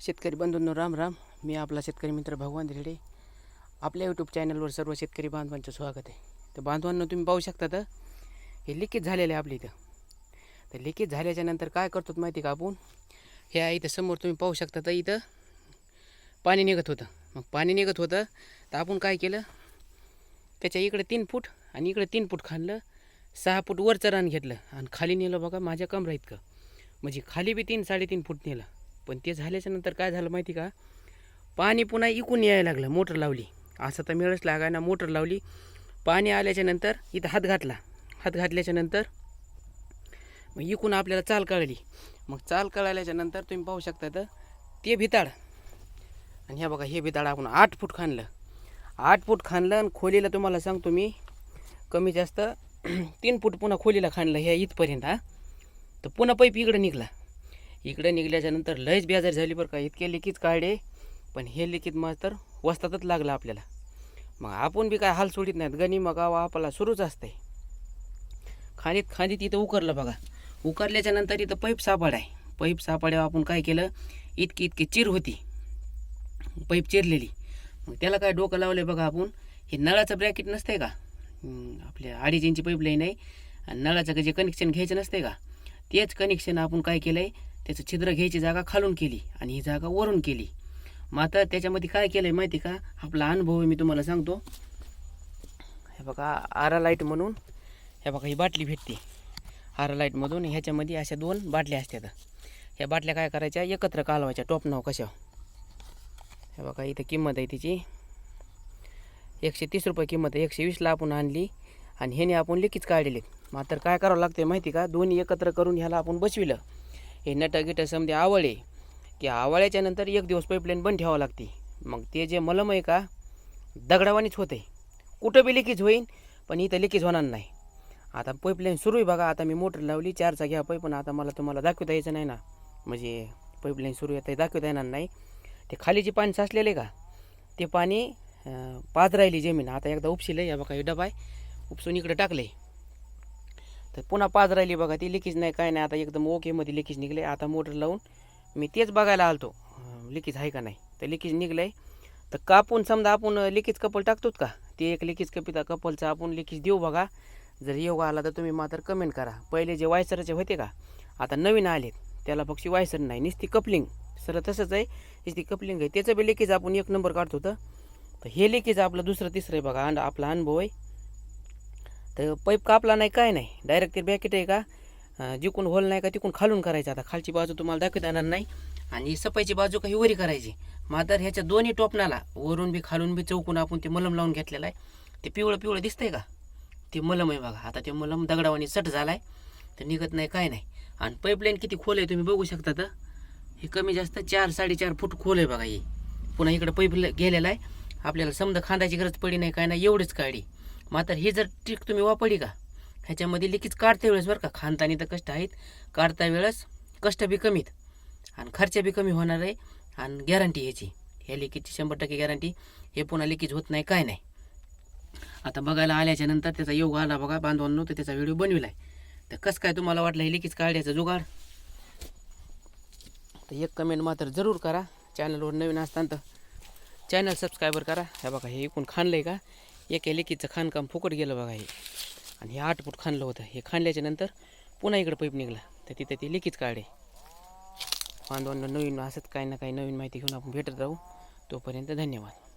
शेतकरी बंधूंनो राम राम. मी आपला शेतकरी मित्र भगवान रेडे. आपल्या यूट्यूब चॅनलवर सर्व शेतकरी बांधवांचं स्वागत आहे. तर बांधवांना तुम्ही पाहू शकता तर हे लिकेज झालेलं आहे आपल्या इथं. तर लिकेज झाल्याच्यानंतर काय करतो माहिती का आपण? ह्या इथं समोर तुम्ही पाहू शकता तर इथं पाणी निघत होतं. मग पाणी निघत होतं तर आपण काय केलं? त्याच्या इकडे तीन फूट आणि इकडे तीन फूट खाणलं सहा फूट वरचं रान घेतलं. आणि खाली नेलं बघा माझ्या कमरा इतकं. म्हणजे खाली बी तीन साडेतीन फूट नेलं. पण ते झाल्याच्यानंतर काय झालं माहिती का? पाणी पुन्हा इकून यायला लागलं मोटर लावली. असं तर मिळच लागायना मोटर लावली. पाणी आल्याच्यानंतर इथं हात घातला. हात घातल्याच्या नंतर मग इकून आपल्याला चाल कळली. मग चाल कळाल्याच्या नंतर तुम्ही पाहू शकता तर ते भिताड. आणि ह्या बघा हे भिताड आपण आठ फूट खाणलं आठ फूट खाणलं आणि खोलीला तुम्हाला सांगतो मी कमी जास्त तीन फूट पुन्हा खोलीला खाणलं ह्या इथपर्यंत हा. तर पुन्हा पाईप इकडं निघला. इकडे निघाल्याच्यानंतर लयच बेजार झाली बरं का. इतके लिकीच काढे पण हे लिकीत मात्र वस्तातच लागलं आपल्याला. मग आपण बी काय हाल सोडित नाहीत. गणी मग आपला सुरूच असते खाणीत खाणीत इथं उकरलं बघा. उकरल्याच्या नंतर इथं पाईप सापड आहे. पाईप सापड्यावर आपण काय केलं? इतकी इतकी चिर होती. पाईप चिरलेली. मग त्याला काय डोकं लावलं बघा आपण? हे नळाचं ब्रॅकेट नसतंय का? आपल्या अडीच इंची पाईप लाईन आहे. आणि नळाचं जे कनेक्शन घ्यायचं नसतंय का? तेच कनेक्शन आपण काय केलं आहे त्याचं छिद्र घ्यायची जागा खालून केली आणि ही जागा वरून केली. मात्र त्याच्यामध्ये काय केलं आहे माहिती का? आपला अनुभव मी तुम्हाला सांगतो. हे बघा आरा लाइट म्हणून हे बघा ही बाटली भेटते. आरा लाईटमधून ह्याच्यामध्ये अशा दोन बाटल्या असतात. ह्या बाटल्या काय करायच्या? एकत्र कालवायच्या. टॉप नाव कशा हे बघा इथं किंमत आहे तिची. एकशे तीस रुपये किंमत आहे. एकशे वीसला आपण आणली आणि ह्याने आपण लेकीच काढलेले. मात्र काय करावं लागते माहिती का? दोन्ही एकत्र करून ह्याला आपण बसविलं. हे नटं असं म्हणजे समजे आवळे की आवळ्याच्या नंतर एक दिवस पाईपलाईन बंद ठेवावं लागते. मग ते जे मलम आहे का दगडावानीच होते कुठं बी लिकेज होईन पण इथं लिकेज होणार नाही. आता पाईपलाईन सुरू आहे बघा आता मी मोटर लावली चारचा घ्या पाईप पण आता मला तुम्हाला दाखवता यायचं नाही ना. म्हणजे पाईपलाईन सुरू आहे ते दाखवता येणार नाही. ते खाली जे पाणी साचलेलं आहे का ते पाणी पाच राहिली जमीन. आता एकदा उपशिलं या बघा हे डबा आहे. उपसून इकडे टाकले तर पुन्हा पाच राहिली बघा ती लिकेज नाही काय नाही. आता एकदम ओकेमध्ये लिकेज निघले आता मोटर लावून मी तेच बघायला आलतो. लिकेज आहे का नाही? तर लिकेज निघलं आहे तर कापून समजा आपण लिकेज कपल टाकतोत का? ते एक लिकेज कपिता कपलचं आपण लिकेज देऊ बघा. जर योग आला तर तुम्ही मात्र कमेंट करा. पहिले जे वायसरचे होते का? आता नवीन आलेत. त्याला पक्षी वायसर नाही नुसती कपलिंग सर तसंच आहे. नुसती कपलिंग आहे. त्याचं बी लिकेज आपण एक नंबर काढतो तर. तर हे लिकेज आपलं दुसरं तिसरं आहे बघा. आणि आपला अनुभव आहे. तर पाईप कापला नाही काय नाही. डायरेक्ट ते बॅकेट आहे का? जिकून होल नाही का तिकून खालून करायचं. आता खालची बाजू तुम्हाला दाखवता येणार नाही. आणि सफाईची बाजू काही वरी करायची. मात्र ह्याच्या दोन्ही टोपणाला वरून बी खालून बी चौकून आपण ते मलम लावून घेतलेलं आहे. ते पिवळं पिवळं दिसतंय का? ते मलम आहे बघा. आता ते मलम दगडावानी सट झाला आहे तर निघत नाही काय नाही. आणि पाईपलाईन किती खोल आहे तुम्ही बघू शकता तर. हे कमी जास्त चार साडेचार फूट खोल आहे बघा हे. पुन्हा इकडं पाईप गेलेला आहे. आपल्याला समजा खांदाची गरज पडी नाही काय नाही एवढीच काढी मात्र ही जर ट्रिक तुम्ही वापरली का? ह्याच्यामध्ये लिकीच काढता वेळेस बरं का खाणतानी तर कष्ट आहेत काढता वेळेस कष्ट बी कमीत आणि खर्च बी कमी होणार आहे आणि गॅरंटी ह्याची ह्या लिकीची शंभर टक्के गॅरंटी हे पुन्हा लिकीज होत नाही काय नाही. आता बघायला आल्याच्यानंतर त्याचा योग आला बघा बांधवांनो तर त्याचा व्हिडिओ बनविला आहे तर कसं काय तुम्हाला वाटलं हे लिकीज काढायचं जुगाड? तर एक कमेंट मात्र जरूर करा. चॅनलवर नवीन असताना तर चॅनल सबस्क्रायबर करा. हे बघा हे एकूण खाणलं आहे का? एका लेकीचं खाणकाम फुकट गेलं बघा हे. आणि हे आठ फूट खाणलं होतं. हे खाणल्याच्या नंतर पुन्हा इकडं पाईप निघला. तर तिथं ते लेकीच काढे बांधवांना नवीन असंच काही ना काही नवीन माहिती घेऊन आपण भेटत राहू. तोपर्यंत धन्यवाद.